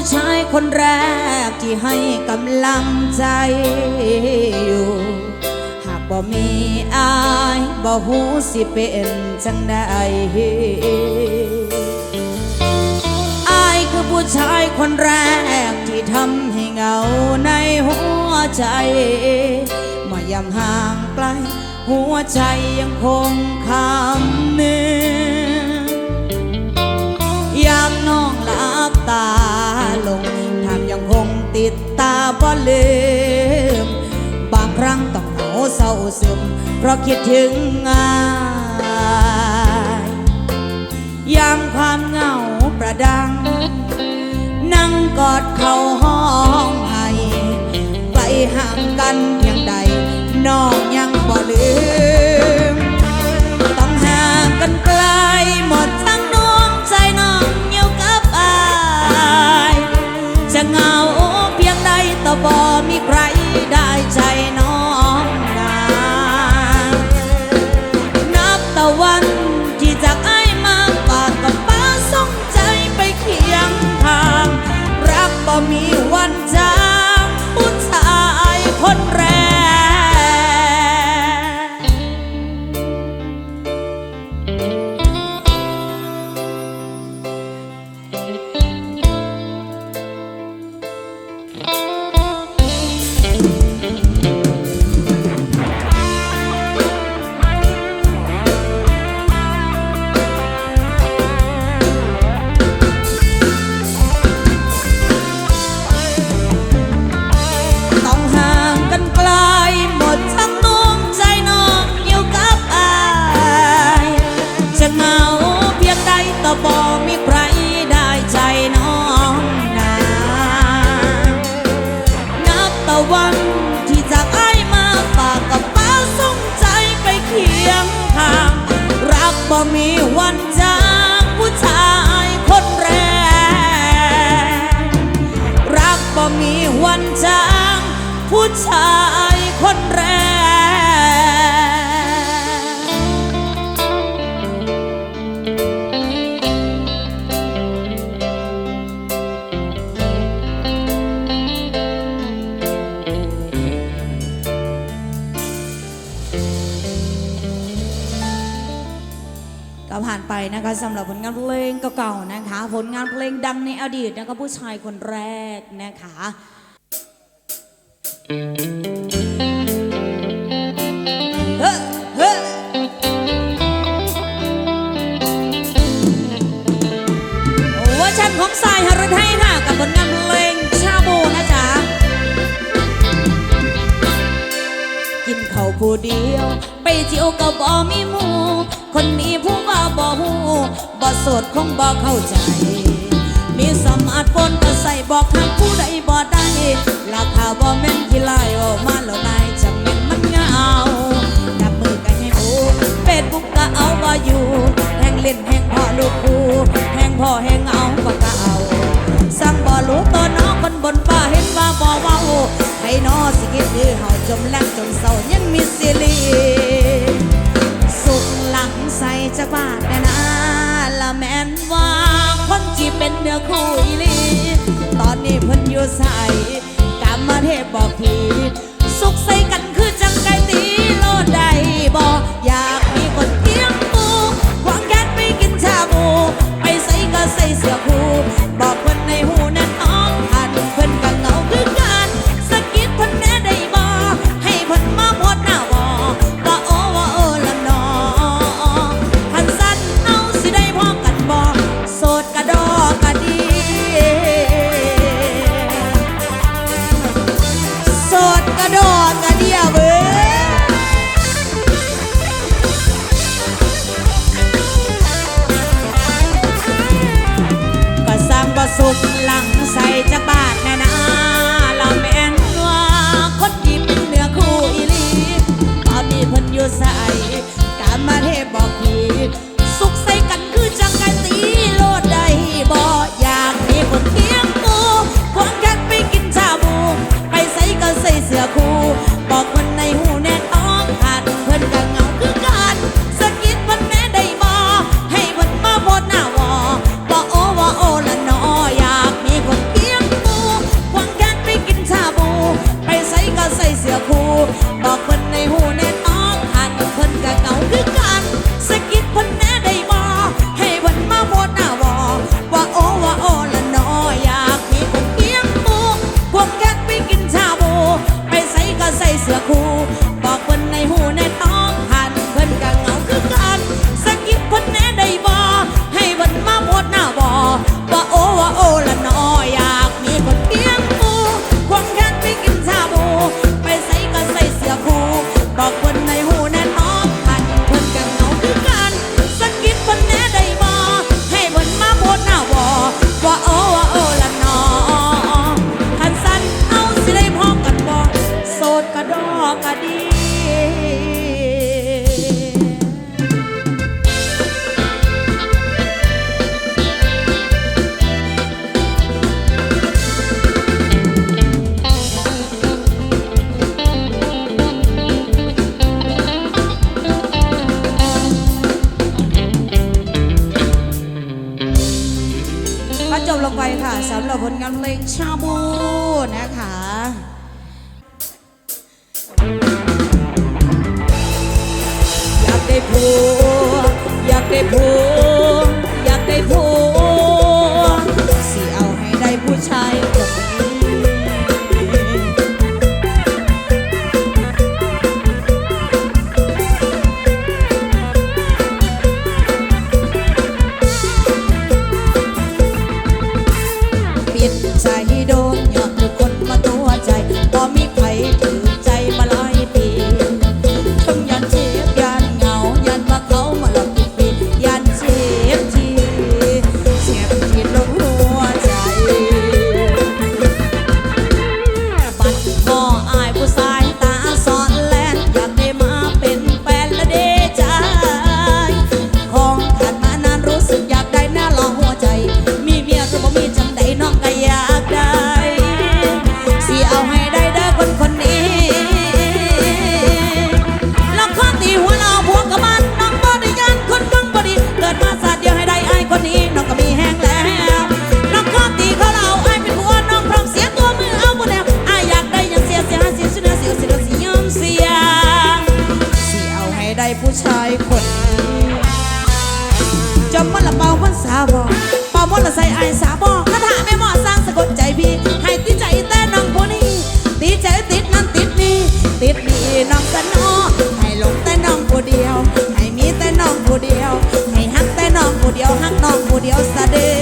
ผู้ชายคนแรกที่ให้กำลังใจอยู่ หากบ่มีอายบ่หูสิเป็นจังใดอายคือผู้ชายคนแรกที่ทำให้เหงาในหัวใจเมื่อยามห่างไกลหัวใจยังคงคำเนือยามน้องหลับตา ลืม บางครั้งต้องเหงาเศร้าซึม เพราะคิดถึงงายยามความเหงาประดัง นั่งกอดเขาห้องให้ไปห่างกันเพียงใดน้องยังบ่ลืม บ่มีวันจางผู้ชายคนแรก รักบ่มีวันจางผู้ชายคนแรก นะคะสำหรับผลงานเพลงเก่าๆนะคะ ผลงานเพลงดังในอดีตนะคะผู้ชายคนแรกนะคะเฮ้เฮ้เวอร์ชันของสายฮารุไทยค่ะกับผลงานเพลงชาบูนะจ๊ะกินข้าวผู้เดียว ไปเที่ยวก็บ่มีหมู่ ดคงบ่เข้าใจ มีสมาร์ทโฟนก็ใส่บอกทางผู้ใดบ่ได้ราคาบ่แม่นที่ไล่ออกมาแล้วนายจำเป็นมันเงานับมือกันให้หูเฟซบุ๊กก็เอาบ่อยู่แห่งเล่นแห่งพ่อลูกคูแห่งพ่อแห่งเอาก็ก็เอา สั่งบ่รู้ตัวน้องคนบนฟ้าเห็นว่าบ่เว้าให้น้อสิคิดดื้อเฮาจมแลงจนเศร้ายังมีสิลีสุขหลังใส่จะบาดแน่นะ แม่นว่าคนที่เป็นเนื้อคู่อีลีตอนนี้เพิ่นอยู่ใส่กามาเทพบอกทีสุขใส่กัน จบลงไปค่ะสำหรับผลงานเพลงชาบูนะคะ เดียว ให้หักแต่น้องผู้เดียวหักน้องผู้เดียวสะเดือ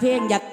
เพลงอยาก